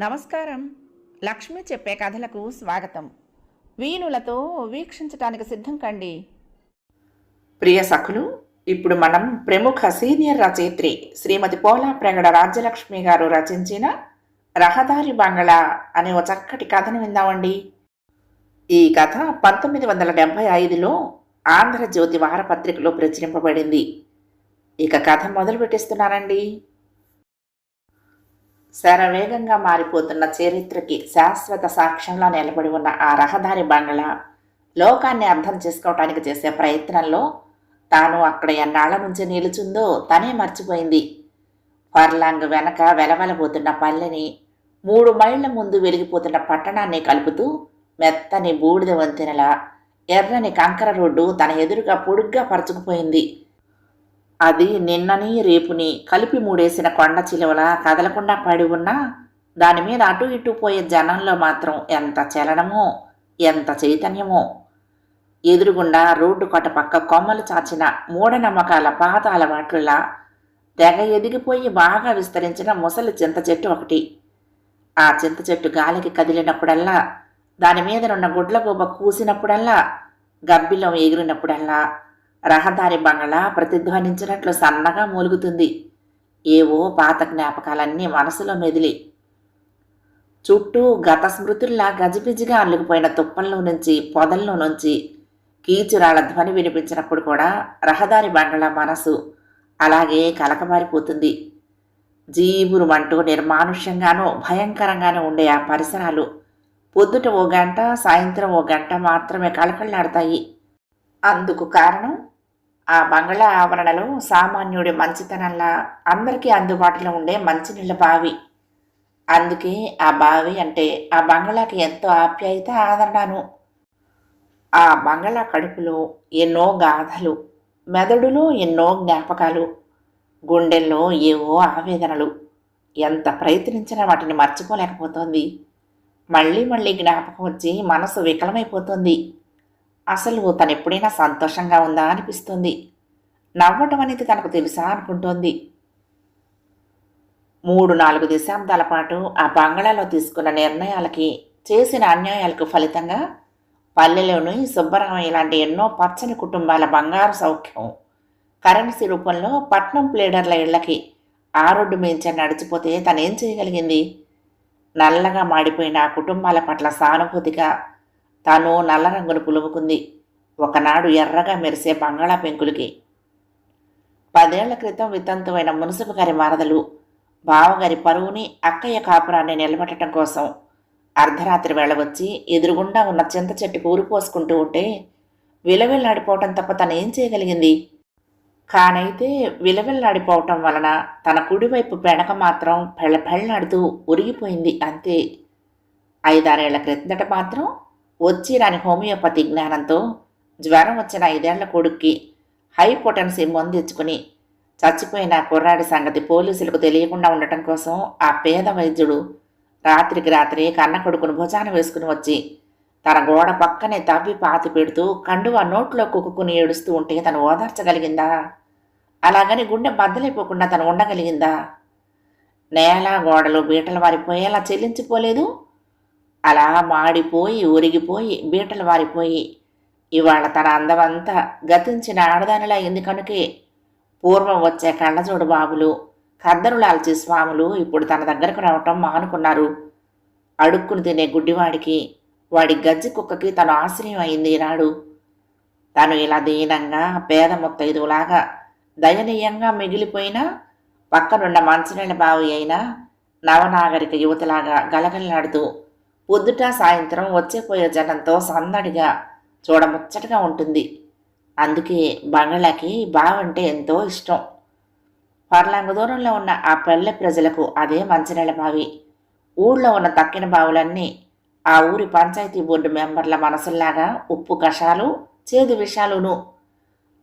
నమస్కారం. లక్ష్మి చెప్పే కథలకు స్వాగతం. వీణులతో వీక్షించటానికి సిద్ధం కండి. ప్రియ సఖులు ఇప్పుడు మనం ప్రముఖ సీనియర్ రచయిత్రి శ్రీమతి పోలా ప్రగడ రాజ్యలక్ష్మి గారు రచించిన రహదారి బంగళా అనే ఒక చక్కటి కథను విందామండి. ఈ కథ పంతొమ్మిది వందల డెబ్భై ఐదులో ఆంధ్రజ్యోతి వారపత్రికలో ప్రచురింపబడింది. ఇక కథ మొదలు పెట్టిస్తున్నానండి శరవేగంగా మారిపోతున్న చరిత్రకి శాశ్వత సాక్ష్యంలో నిలబడి ఉన్న ఆ రహదారి బండల లోకాన్ని అర్థం చేసుకోవటానికి చేసే ప్రయత్నంలో తాను అక్కడ ఎన్నాళ్ళ నుంచి నిలుచుందో తనే మర్చిపోయింది. ఫర్లాంగ్ వెనక వెలవెలబోతున్న పల్లెని మూడు మైళ్ళ ముందు వెలిగిపోతున్న పట్టణాన్ని కలుపుతూ మెత్తని బూడిద వంతెనలా ఎర్రని కంకర రోడ్డు తన ఎదురుగా పొడుగ్గా పరుచుకుపోయింది. అది నిన్నని రేపుని కలిపి మూడేసిన కొండ చిలువలా కదలకుండా పడి ఉన్నా దాని మీద అటు ఇటు పోయే జనంలో మాత్రం ఎంత చలనమో ఎంత చైతన్యమో. ఎదురుగుండా రోడ్డు కొట్ట పక్క కొమ్మలు చాచిన మూఢనమ్మకాల పాత అలవాట్లులా తెగ ఎదిగిపోయి బాగా విస్తరించిన ముసలి చింత చెట్టు ఒకటి. ఆ చింత చెట్టు గాలికి కదిలినప్పుడల్లా దాని మీదనున్న గుడ్ల గోబ కూసినప్పుడల్లా గబ్బిలం ఎగిరినప్పుడల్లా రహదారి బంగళా ప్రతిధ్వనించినట్లు సన్నగా మూలుగుతుంది. ఏవో పాత జ్ఞాపకాలన్నీ మనసులో మెదిలి. చుట్టూ గత స్మృతుల్లా గజిబిజిగా అల్లుకుపోయిన తుప్పల్లో నుంచి పొదల్లో నుంచి కీచురాళ్ళ ధ్వని వినిపించినప్పుడు కూడా రహదారి బంగళా మనసు అలాగే కలకబారిపోతుంది జీవురు అంటూ నిర్మానుష్యంగానూ భయంకరంగానూ ఉండే ఆ పరిసరాలు పొద్దుట ఓ గంట సాయంత్రం ఓ గంట మాత్రమే కళకళలాడతాయి. అందుకు కారణం ఆ బంగళా ఆవరణలో సామాన్యుడి మంచితనంలా అందరికీ అందుబాటులో ఉండే మంచినీళ్ళ బావి. అందుకే ఆ బావి అంటే ఆ బంగళాకి ఎంతో ఆప్యాయత ఆదరణను. ఆ బంగళా కడుపులో ఎన్నో గాథలు మెదడులో ఎన్నో జ్ఞాపకాలు గుండెల్లో ఏవో ఆవేదనలు. ఎంత ప్రయత్నించినా వాటిని మర్చిపోలేకపోతోంది. మళ్ళీ మళ్ళీ జ్ఞాపకం వచ్చి మనసు వికలమైపోతుంది. అసలు తను ఎప్పుడైనా సంతోషంగా ఉందా అనిపిస్తుంది. నవ్వటం అనేది తనకు తెలుసా అనుకుంటోంది. మూడు నాలుగు దశాబ్దాల పాటు ఆ బంగళాలో తీసుకున్న నిర్ణయాలకి చేసిన అన్యాయాలకు ఫలితంగా పల్లెలోని సుబ్బరామయ్య లాంటి ఎన్నో పచ్చని కుటుంబాల బంగారు సౌఖ్యం కరెన్సీ రూపంలో పట్నం ప్లేడర్ల ఇళ్ళకి ఆ రోడ్డు మించి నడిచిపోతే తనేం చేయగలిగింది? నల్లగా మాడిపోయిన ఆ కుటుంబాల పట్ల సానుభూతిగా తాను నల్ల రంగును పులుముకుంది. ఒకనాడు ఎర్రగా మెరిసే బంగాళా పెంకులకి. పదేళ్ళ క్రితం వితంతువైన మున్సిపు గారి మరదలు బావగారి పరువుని అక్కయ్య కాపురాన్ని నిలబెట్టడం కోసం అర్ధరాత్రి వేళ వచ్చి ఎదురుగుండా ఉన్న చింత చెట్టుకు ఊరిపోసుకుంటూ ఉంటే విలవిల్లాడిపోవటం తప్ప తను ఏం చేయగలిగింది? కానైతే విలవిల్లాడిపోవటం వలన తన కుడివైపు పెడక మాత్రం పెళ్ళ పెళ్ళాడుతూ ఉరిగిపోయింది అంతే. ఐదారేళ్ళ క్రిందట మాత్రం వచ్చి రాని హోమియోపతి జ్ఞానంతో జ్వరం వచ్చిన ఐదేళ్ళ కొడుక్కి హై పొటెన్సీ మందిచ్చుకుని చచ్చిపోయిన కుర్రాడి సంగతి పోలీసులకు తెలియకుండా ఉండటం కోసం ఆ పేద వైద్యుడు రాత్రికి రాత్రి కన్న కొడుకును భుజాన వేసుకుని వచ్చి తన గోడ పక్కనే తవ్వి పాతి పెడుతూ కండువా నోట్లో కుక్కుని ఏడుస్తూ ఉంటే తను ఓదార్చగలిగిందా? అలాగని గుండె బద్దలైపోకుండా తను ఉండగలిగిందా? నేల గోడలు బీటలు వారిపోయేలా చెల్లించిపోలేదు? అలా మాడిపోయి ఉరిగిపోయి బీటలు వారిపోయి ఇవాళ తన అందమంతా గతించిన ఆడదానిలా అయింది కనుకే. పూర్వం వచ్చే కళ్ళజోడు బాబులు కద్దరులాల్చి స్వాములు ఇప్పుడు తన దగ్గరకు రావటం మానుకున్నారు. అడుక్కుని తినే గుడ్డివాడికి వాడి గజ్జి కుక్కకి తను ఆశ్రయం అయింది ఈనాడు. తను ఇలా దీనంగా పేద ముత్తైదులాగా దయనీయంగా మిగిలిపోయినా పక్కనున్న మంచినీళ్ళ బావి అయినా నవనాగరిక యువతలాగా గలగలలాడుతూ పొద్దుట సాయంత్రం వచ్చేపోయే జనంతో సందడిగా చూడముచ్చటగా ఉంటుంది. అందుకే బంగ్లాకి బావంటే ఎంతో ఇష్టం. పర్లాంగ దూరంలో ఉన్న ఆ పల్లె ప్రజలకు అదే మంచినీళ్ళ బావి. ఊళ్ళో ఉన్న తక్కిన బావులన్నీ ఆ ఊరి పంచాయతీ బోర్డు మెంబర్ల మనసుల్లాగా ఉప్పు కషాలు చేదు విషాలును.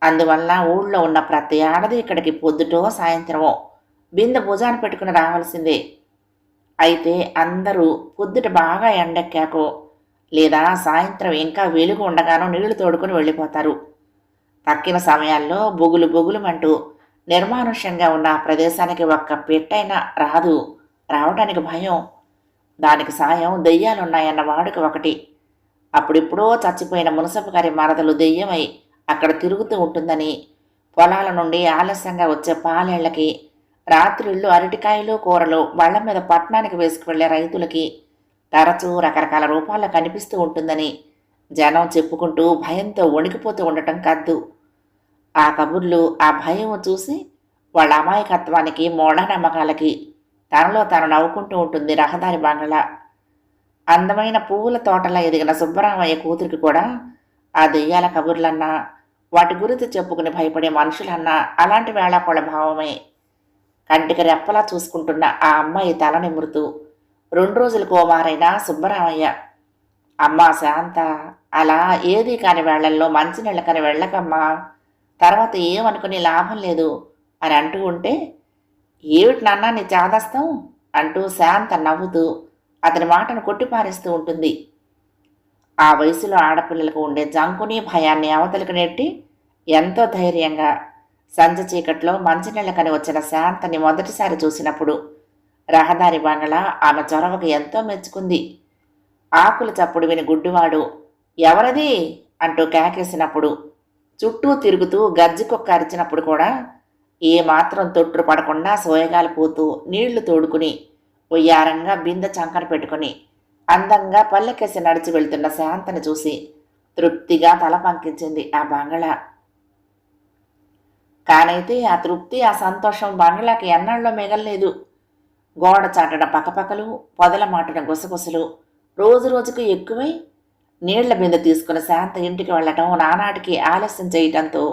అందువల్ల ఊళ్ళో ఉన్న ప్రతి ఆడది ఇక్కడికి పొద్దుటో సాయంత్రమో బిందె భుజాన్ని పెట్టుకుని రావాల్సిందే. అయితే అందరూ పొద్దుట బాగా ఎండెక్కాకో లేదా సాయంత్రం ఇంకా వెలుగు ఉండగానో నీళ్ళు తోడుకుని వెళ్ళిపోతారు. తక్కిన సమయాల్లో బొగులు బొగులుమంటూ నిర్మానుష్యంగా ఉన్న ఆ ప్రదేశానికి ఒక్క పెట్టైనా రాదు రావడానికి భయం. దానికి సాయం దెయ్యాలున్నాయన్న వాడుక ఒకటి. అప్పుడిప్పుడో చచ్చిపోయిన మునసపు గారి మరదలు దెయ్యమై అక్కడ తిరుగుతూ ఉంటుందని పొలాల నుండి ఆలస్యంగా వచ్చే పాలేళ్ళకి రాత్రిళ్ళు అరటికాయలు కూరలు వాళ్ళ మీద పట్టణానికి వేసుకువెళ్ళే రైతులకి తరచూ రకరకాల రూపాల్లో కనిపిస్తూ ఉంటుందని జనం చెప్పుకుంటూ భయంతో వణికిపోతూ ఉండటం కద్దు. ఆ కబుర్లు ఆ భయం చూసి వాళ్ళ అమాయకత్వానికి మూఢనమ్మకాలకి తనలో తాను నవ్వుకుంటూ ఉంటుంది రహదారి బంగళ అందమైన పువ్వుల తోటలా ఎదిగిన సుబ్బరామయ్య కూతురికి కూడా ఆ దెయ్యాల కబుర్లన్నా వాటి గురించి చెప్పుకుని భయపడే మనుషులన్నా అలాంటి వేళాకోళ భావమే. కంటికి రెప్పలా చూసుకుంటున్న ఆ అమ్మాయి తల నిమురుతూ రెండు రోజులకు ఓ సుబ్బరామయ్య. అమ్మా శాంత అలా ఏది కాని వేళల్లో మంచినీళ్ళ కాని వెళ్ళకమ్మా. తర్వాత ఏమనుకుని లాభం లేదు? అని అంటూ ఉంటే ఏమిటి నాన్న నీ చేదస్తాం? అంటూ శాంత నవ్వుతూ అతని మాటను కొట్టిపారేస్తూ ఉంటుంది. ఆ వయసులో ఆడపిల్లలకు ఉండే జంకుని భయాన్ని అవతలకు నెట్టి ఎంతో ధైర్యంగా సంజ చీకట్లో మంచినీళ్ళకని వచ్చిన శాంతని మొదటిసారి చూసినప్పుడు రహదారి బంగళ ఆమె చొరవకు ఎంతో మెచ్చుకుంది. ఆకుల చప్పుడు విని గుడ్డివాడు ఎవరది? అంటూ కేకేసినప్పుడు చుట్టూ తిరుగుతూ గజ్జి కుక్క అరిచినప్పుడు కూడా ఏమాత్రం తొట్టు పడకుండా సోయగాలు పోతూ నీళ్ళు తోడుకుని ఉయ్యారంగా బిందె చంకన పెట్టుకుని అందంగా పల్లెకేసి నడిచి వెళ్తున్న శాంతని చూసి తృప్తిగా తల పంకించింది ఆ బంగళ. కానైతే ఆ తృప్తి ఆ సంతోషం బండలకు ఎన్నాళ్ళలో మిగల్లేదు. గోడ చాటన పక్కపక్కలు పొదల మాటన గుసగుసలు. రోజు రోజుకు ఎక్కువై నీళ్ళ మీద తీసుకుని శాంత ఇంటికి వెళ్ళటం నానాటికి ఆలస్యం చేయటంతో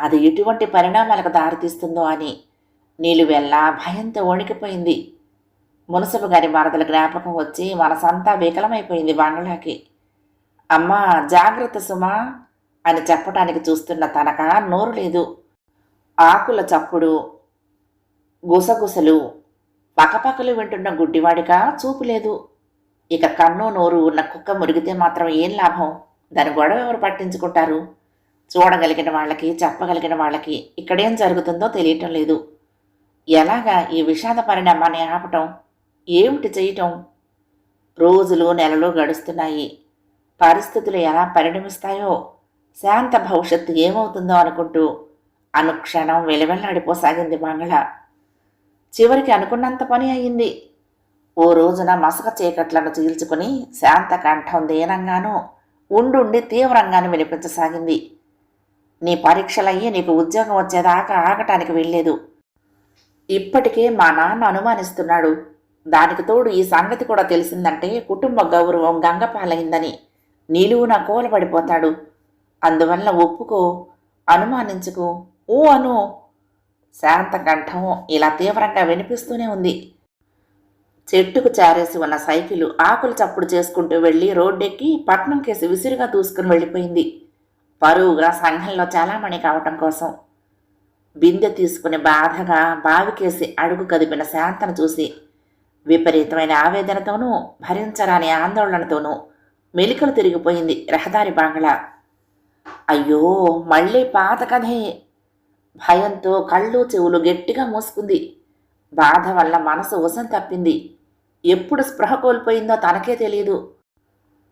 అది ఎటువంటి పరిణామాలకు దారితీస్తుందో అని నీలువెల్ల భయంతో వణికిపోయింది. మునసబు గారి మరదల జ్ఞాపకం వచ్చి మనసంతా వికలమైపోయింది బంగ్లాకి అమ్మా జాగ్రత్త సుమా అని చెప్పటానికి చూస్తున్న తనక నోరు లేదు. ఆకుల చప్పుడు గుసగుసలు పక్కపక్కలు వింటున్న గుడ్డివాడిగా చూపు లేదు. ఇక కన్ను నోరు ఉన్న కుక్క మురిగితే మాత్రం ఏం లాభం? దాని గొడవ ఎవరు పట్టించుకుంటారు? చూడగలిగిన వాళ్ళకి చెప్పగలిగిన వాళ్ళకి ఇక్కడేం జరుగుతుందో తెలియటం లేదు. ఎలాగా ఈ విషాద పరిణామాన్ని ఆపటం? ఏమిటి చేయటం? రోజులు నెలలు గడుస్తున్నాయి. పరిస్థితులు ఎలా పరిణమిస్తాయో శాంత భవిష్యత్తు ఏమవుతుందో అనుకుంటూ అనుక్షణం వెలువెల్లాడిపోసాగింది మంగళ. చివరికి అనుకున్నంత పని అయింది ఓ రోజున మసక చీకట్లను చీల్చుకుని శాంత కంఠం దీనంగానూ ఉండుండి తీవ్రంగాను వినిపించసాగింది. నీ పరీక్షలయ్యి నీకు ఉద్యోగం వచ్చేదాకా ఆగటానికి వెళ్ళలేదు ఇప్పటికే మా నాన్న అనుమానిస్తున్నాడు. దానికి తోడు ఈ సంగతి కూడా తెలిసిందంటే కుటుంబ గౌరవం గంగపాలైందని నిలువున కూలబడిపోతాడు. అందువల్ల ఒప్పుకో అనుమానించుకో ఊ అను. శాంత కంఠం ఇలా తీవ్రంగా వినిపిస్తూనే ఉంది. చెట్టుకు చారేసి ఉన్న సైకిలు ఆకులు చప్పుడు చేసుకుంటూ వెళ్ళి రోడ్డెక్కి పట్నం కేసి విసిరుగా దూసుకుని వెళ్ళిపోయింది. పరువుగా సంఘంలో చలామణి కావటం కోసం. బిందె తీసుకుని బాధగా బావికేసి అడుగు కదిపిన శాంతను చూసి విపరీతమైన ఆవేదనతోనూ భరించరాని ఆందోళనతోనూ మెలికలు తిరిగిపోయింది రహదారి బాంగ్లా. అయ్యో మళ్ళీ పాత కథే. భయంతో కళ్ళు చెవులు గట్టిగా మూసుకుంది. బాధ వల్ల మనసు ఉసం తప్పింది. ఎప్పుడు స్పృహ కోల్పోయిందో తనకే తెలియదు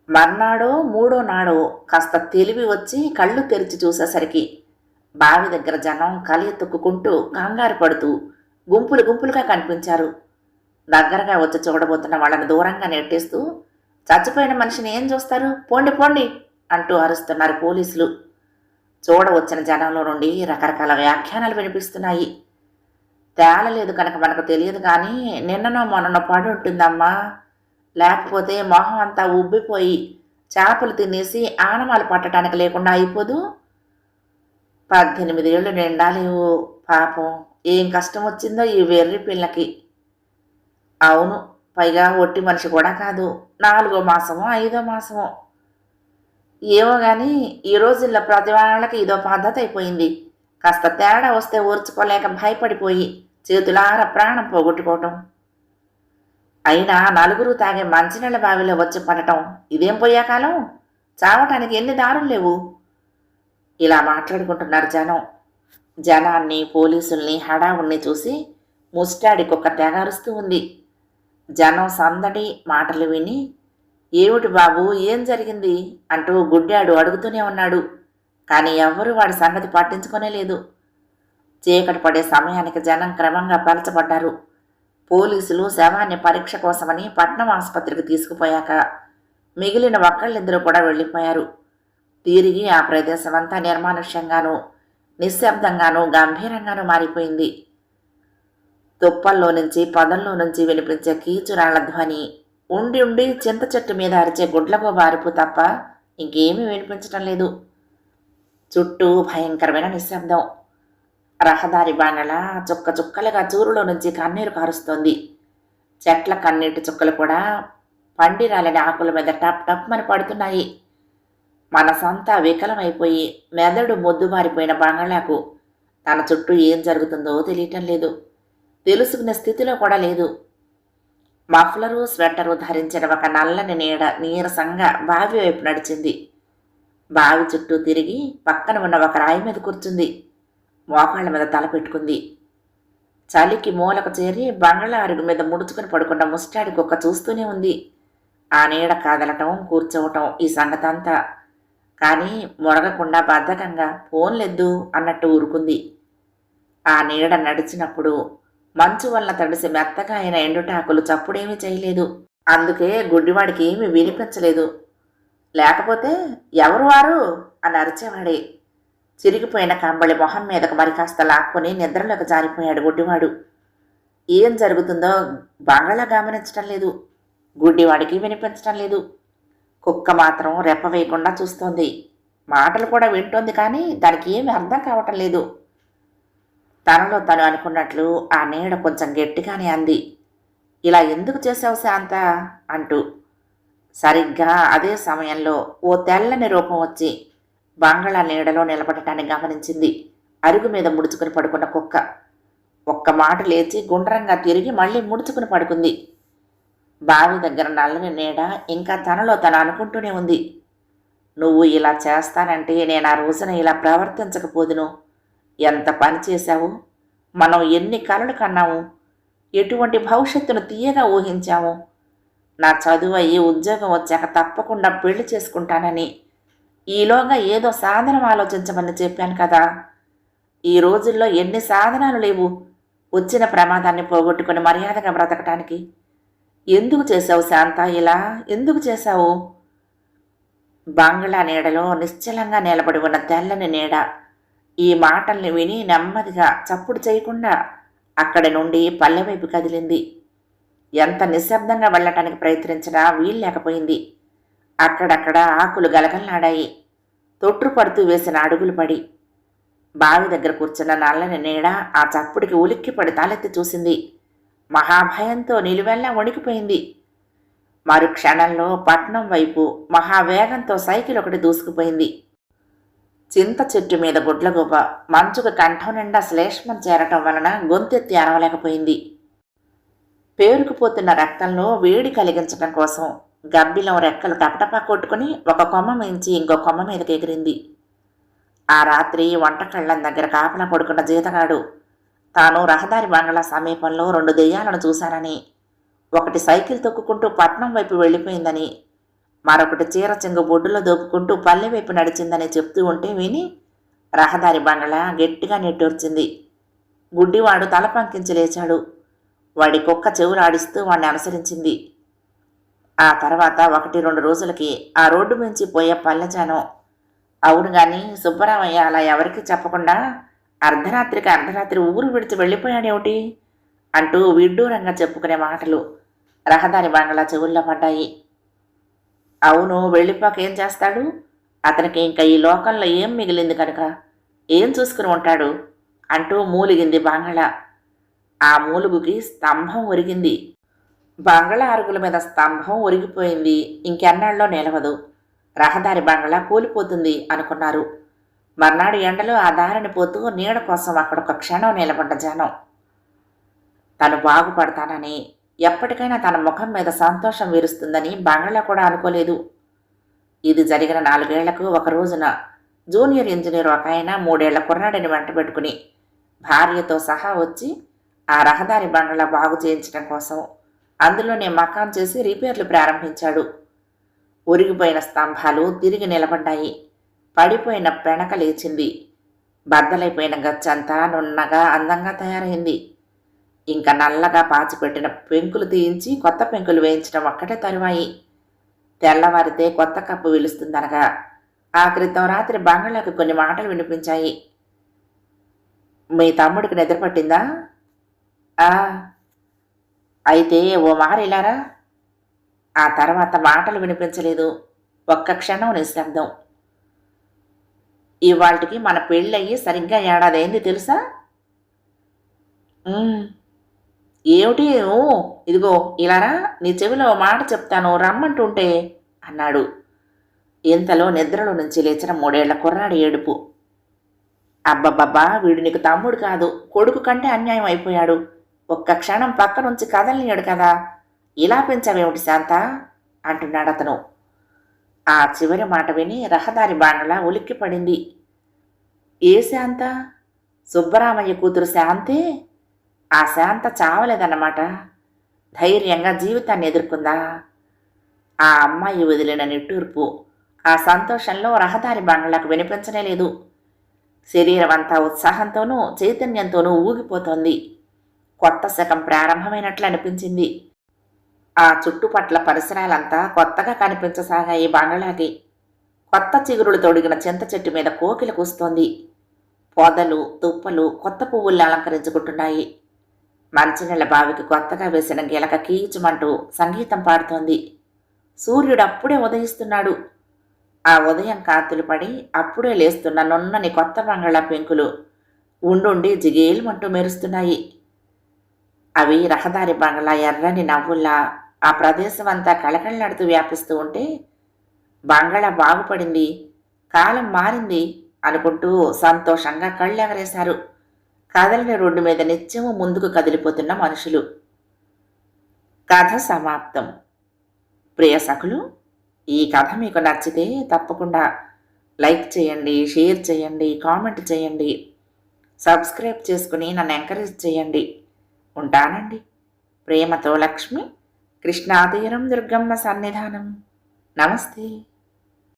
మర్నాడో మూడో నాడో కాస్త తెలివి వచ్చి కళ్ళు తెరిచి చూసేసరికి బావి దగ్గర జనం కలియెత్తుక్కుంటూ తొక్కుకుంటూ కంగారు పడుతూ గుంపులు గుంపులుగా కనిపించారు. దగ్గరగా వచ్చి చూడబోతున్న వాళ్ళని దూరంగా నెట్టేస్తూ చచ్చిపోయిన మనిషిని ఏం చూస్తారు? పోండి పోండి అంటూ అరుస్తున్నారు పోలీసులు. చూడవచ్చిన జనంలో నుండి రకరకాల వ్యాఖ్యానాలు వినిపిస్తున్నాయి. తేలలేదు కనుక మనకు తెలియదు కానీ నిన్ననో మొన్ననో పడి ఉంటుందమ్మా. లేకపోతే మొహం అంతా ఉబ్బిపోయి చేపలు తినేసి ఆనమాలు పట్టడానికి లేకుండా అయిపోదు. పద్దెనిమిది ఏళ్ళు నిండాలేవు పాపం. ఏం కష్టం వచ్చిందో ఈ వెర్రి పిల్లకి. అవును పైగా ఒట్టి మనిషి కూడా కాదు. నాలుగో మాసమో ఐదో మాసమో. ఏమో కానీ ఈ రోజుల్లో ప్రతి వాళ్ళకి ఇదో పద్ధతి అయిపోయింది కాస్త తేడా వస్తే ఓర్చుకోలేక భయపడిపోయి చేతులార ప్రాణం పోగొట్టుకోవటం. అయినా నలుగురు తాగే మంచినీళ్ళ బావిలో వచ్చి పడటం ఇదేం పోయే కాలం? చావటానికి ఎన్ని దారులు లేవు? ఇలా మాట్లాడుకుంటున్నారు జనం. జనాన్ని పోలీసుల్ని హడావుల్ని చూసి ముస్టాడి కుక్క తెగారుస్తూ ఉంది. జనం సందడి మాటలు విని ఏమిటి బాబు ఏం జరిగింది? అంటూ గుడ్డాడు అడుగుతూనే ఉన్నాడు. కానీ ఎవ్వరూ వాడి సంగతి పట్టించుకోనే లేదు. చీకటి పడే సమయానికి జనం క్రమంగా పలచబడ్డారు పోలీసులు శవాన్ని పరీక్ష కోసమని పట్నం ఆసుపత్రికి తీసుకుపోయాక మిగిలిన ఒక్కళ్ళిద్దరూ కూడా వెళ్ళిపోయారు. తిరిగి ఆ ప్రదేశం అంతా నిర్మానుష్యంగానూ నిశ్శబ్దంగానూ గంభీరంగానూ మారిపోయింది. తుప్పల్లో నుంచి పొదల్లో నుంచి వినిపించే కీచురాళ్ళ ధ్వని ఉండి ఉండి చింత చెట్టు మీద అరిచే గుడ్లకో బారిపు తప్ప ఇంకేమీ వినిపించటం లేదు. చుట్టూ భయంకరమైన నిశ్శబ్దం. రహదారి బాణల చుక్క చుక్కలుగా చూరులో నుంచి కన్నీరు కారుస్తోంది. చెట్ల కన్నీటి చుక్కలు కూడా పండిరాలని ఆకుల మీద టప్ టప్ అని పడుతున్నాయి. మనసంతా వికలమైపోయి మెదడు మొద్దుబారిపోయిన బంగళాకు తన చుట్టూ ఏం జరుగుతుందో తెలియటం లేదు. తెలుసుకునే స్థితిలో కూడా లేదు. మఫ్లరు స్వెటరు ధరించిన ఒక నల్లని నీడ నీరసంగా బావి వైపు నడిచింది. బావి చుట్టూ తిరిగి పక్కన ఉన్న ఒక రాయి మీద కూర్చుంది. మోకాళ్ళ మీద తల పెట్టుకుంది. చలికి మూలకు చేరి బంగళా అరుగు మీద ముడుచుకుని పడుకున్న ముస్టాడి కుక్క చూస్తూనే ఉంది. ఆ నీడ కదలటం కూర్చోవటం ఈ సంగతంతా. కానీ మొరగకుండా బద్ధకంగా ఫోన్లెద్దు అన్నట్టు ఊరుకుంది. ఆ నీడ నడిచినప్పుడు మంచు వల్ల తడిసి మెత్తగా అయిన ఎండుటాకులు చప్పుడేమీ చేయలేదు. అందుకే గుడ్డివాడికి ఏమీ వినిపించలేదు. లేకపోతే ఎవరు వారు? అని అరిచేవాడే. చిరిగిపోయిన కంబళి మొహం మీదకు మరి కాస్త లాక్కొని నిద్రలోకి జారిపోయాడు గుడ్డివాడు. ఏం జరుగుతుందో బంగళా గమనించడం లేదు. గుడ్డివాడికి వినిపించటం లేదు. కుక్క మాత్రం రెప్ప వేయకుండా చూస్తోంది. మాటలు కూడా వింటోంది కానీ దానికి ఏమీ అర్థం కావటం లేదు. తనలో తను అనుకున్నట్లు ఆ నీడ కొంచెం గట్టిగానే అంది. ఇలా ఎందుకు చేసావు శాంత అంటూ. సరిగ్గా అదే సమయంలో ఓ తెల్లని రూపం వచ్చి బంగాళా నీడలో నిలబడటాన్ని గమనించింది. అరుగు మీద ముడుచుకుని పడుకున్న కుక్క. ఒక్క మాట లేచి గుండ్రంగా తిరిగి మళ్ళీ ముడుచుకుని పడుకుంది. బావి దగ్గర నల్లని నీడ ఇంకా తనలో తను అనుకుంటూనే ఉంది. నువ్వు ఇలా చేస్తానంటే నేను ఆ రోజున ఇలా ప్రవర్తించకపోదును. ఎంత పని చేశావు? మనం ఎన్ని కలలు కన్నాము? ఎటువంటి భవిష్యత్తును తీయగా ఊహించాము? నా చదువు అయ్యి ఉద్యోగం వచ్చాక తప్పకుండా పెళ్ళి చేసుకుంటానని. ఈలోగా ఏదో సాధనం ఆలోచించమని చెప్పాను కదా. ఈ రోజుల్లో ఎన్ని సాధనాలు లేవు? వచ్చిన ప్రమాదాన్ని పోగొట్టుకుని మర్యాదగా బ్రతకటానికి. ఎందుకు చేశావు శాంత? ఇలా ఎందుకు చేశావు? బంగ్లా నీడలో నిశ్చలంగా నిలబడి ఉన్న తెల్లని నీడ ఈ మాటల్ని విని నెమ్మదిగా చప్పుడు చేయకుండా అక్కడి నుండి పల్లె వైపు కదిలింది. ఎంత నిశ్శబ్దంగా వెళ్ళటానికి ప్రయత్నించినా వీల్లేకపోయింది అక్కడక్కడ ఆకులు గలగలనాడాయి తొట్టు పడుతూ వేసిన అడుగులు పడి. బావి దగ్గర కూర్చున్న నల్లని నీడ ఆ చప్పుడికి ఉలిక్కిపడి తలెత్తి చూసింది. మహాభయంతో నిలువెల్లా వణికిపోయింది. మరు క్షణంలో పట్నం వైపు మహావేగంతో సైకిల్ ఒకటి దూసుకుపోయింది. చింత చెట్టు మీద గుడ్లగూప మంచుకు కంఠం నిండా శ్లేష్మం చేరటం వలన గొంతెత్తి అరవలేకపోయింది. పేరుకుపోతున్న రక్తంలో వేడి కలిగించడం కోసం గబ్బిలం రెక్కలు టపటపా కొట్టుకుని ఒక కొమ్మ మించి ఇంకో కొమ్మ మీదకి ఎగిరింది. ఆ రాత్రి వంటకళ్ళం దగ్గర కాపలా పడుకున్న జీతగాడు తాను రహదారి బంగ్లా సమీపంలో రెండు దెయ్యాలను చూశానని ఒకటి సైకిల్ తొక్కుకుంటూ పట్నం వైపు వెళ్ళిపోయిందని మరొకటి చీర చెంగు బొడ్డులో దోపుకుంటూ పల్లె వైపు నడిచిందని చెప్తూ ఉంటే విని రహదారి బంగ్లా గట్టిగా నెట్టూర్చింది. గుడ్డివాడు తల పంకించి లేచాడు. వాడి కుక్క చెవులు ఆడిస్తూ వాడిని అనుసరించింది. ఆ తర్వాత ఒకటి రెండు రోజులకి ఆ రోడ్డు మించి పోయే పల్లెజానం. అవును కానీ సుబ్బరామయ్య అలా ఎవరికి చెప్పకుండా అర్ధరాత్రికి అర్ధరాత్రి ఊరు విడిచి వెళ్ళిపోయాడేమిటి? అంటూ విడ్డూరంగా చెప్పుకునే మాటలు రహదారి బంగళా చెవుల్లో పడ్డాయి. అవును వెళ్ళిపోక ఏం చేస్తాడు? అతనికి ఇంకా ఈ లోకంలో ఏం మిగిలింది కనుక? ఏం చూసుకుని ఉంటాడు? అంటూ మూలిగింది బంగళ. ఆ మూలుగుకి స్తంభం ఒరిగింది. బంగళ అరుగుల మీద స్తంభం ఒరిగిపోయింది. ఇంకెన్నాళ్ళలో నిలవదు. రహదారి బంగళ కూలిపోతుంది అనుకున్నారు. మర్నాడు ఎండలో ఆ దారిని పోతూ నీడ కోసం అక్కడొక క్షణం నిలబడ్డ జనం. తను బాగుపడతానని ఎప్పటికైనా తన ముఖం మీద సంతోషం వీరుస్తుందని బంగ్లా కూడా అనుకోలేదు. ఇది జరిగిన నాలుగేళ్ళకు ఒక రోజున జూనియర్ ఇంజనీర్ ఒక ఆయన మూడేళ్ళ కుర్రాడిని వెంట పెట్టుకుని భార్యతో సహా వచ్చి ఆ రహదారి బంగ్లా బాగు చేయించడం కోసం అందులోనే మకాం చేసి రిపేర్లు ప్రారంభించాడు. ఒరిగిపోయిన స్తంభాలు తిరిగి నిలబడ్డాయి. పడిపోయిన పెనక లేచింది. బద్దలైపోయిన గచ్చంతా నున్నగా అందంగా తయారైంది. ఇంకా నల్లగా పాచిపెట్టిన పెంకులు తీయించి కొత్త పెంకులు వేయించడం ఒక్కటే తరువాయి. తెల్లవారితే కొత్త కప్పు విలుస్తుందనగా. ఆ క్రితం రాత్రి బంగళాకు కొన్ని మాటలు వినిపించాయి. మీ తమ్ముడికి నిద్ర పట్టిందా? ఆ అయితే ఓ మారిలారా ఆ తర్వాత మాటలు వినిపించలేదు. ఒక్క క్షణం నిశ్శబ్దం. ఇవాళకి మన పెళ్ళయ్యి సరిగ్గా ఏడాది అయింది తెలుసా ఏమిటి? ఇదిగో ఇలారా? నీ చెవిలో మాట చెప్తాను రమ్మంటుంటే అన్నాడు. ఇంతలో నిద్రలో నుంచి లేచిన మూడేళ్ళ కుర్రాడి ఏడుపు. అబ్బబ్బబ్బా వీడు నీకు తమ్ముడు కాదు కొడుకు కంటే అన్యాయం అయిపోయాడు. ఒక్క క్షణం పక్క నుంచి కదలనీయడు కదా. ఇలా పెంచావేమిటి శాంత? అంటున్నాడు అతను. ఆ చివరి మాట విని రహదారి బాణలా ఉలిక్కి పడింది ఏ శాంత? సుబ్బరామయ్య కూతురు శాంతే? ఆ శాంత చావలేదన్నమాట. ధైర్యంగా జీవితాన్ని ఎదుర్కొందా? ఆ అమ్మాయి వదిలిన నిట్టూర్పు ఆ సంతోషంలో రహదారి బంగ్లాకు వినిపించనే లేదు. శరీరం అంతా ఉత్సాహంతోనూ చైతన్యంతోనూ ఊగిపోతోంది. కొత్త శకం ప్రారంభమైనట్లు అనిపించింది. ఆ చుట్టుపట్ల పరిసరాలంతా కొత్తగా కనిపించసాగాయి బంగ్లాకి కొత్త చిగురులు తొడిగిన చింత చెట్టు మీద కోకిల కూస్తోంది. పొదలు తుప్పలు కొత్త పువ్వుల్ని అలంకరించుకుంటున్నాయి. మంచినీళ్ళ బావికి కొత్తగా వేసిన గిలక కీచుమంటూ సంగీతం పాడుతోంది. సూర్యుడు అప్పుడే ఉదయిస్తున్నాడు. ఆ ఉదయం కాతులు పడి అప్పుడే లేస్తున్న నున్నని కొత్త బంగాళా పెంకులు ఉండుండి జిగేలుమంటూ మెరుస్తున్నాయి. అవి రహదారి బంగ్లా ఎర్రని నవ్వుల్లా ఆ ప్రదేశం అంతా కళకళలాడుతూ వ్యాపిస్తూ ఉంటే బంగాళా బాగుపడింది కాలం మారింది అనుకుంటూ సంతోషంగా కళ్ళెగరేశారు. కదలిన రోడ్డు మీద నిత్యము ముందుకు కదిలిపోతున్న మనుషులు. కథ సమాప్తం. ప్రియ సఖులు ఈ కథ మీకు నచ్చితే తప్పకుండా లైక్ చేయండి షేర్ చేయండి కామెంట్ చేయండి సబ్స్క్రైబ్ చేసుకుని నన్ను ఎంకరేజ్ చేయండి. ఉంటానండి. ప్రేమతో లక్ష్మి కృష్ణాతీరం దుర్గమ్మ సన్నిధానం. నమస్తే.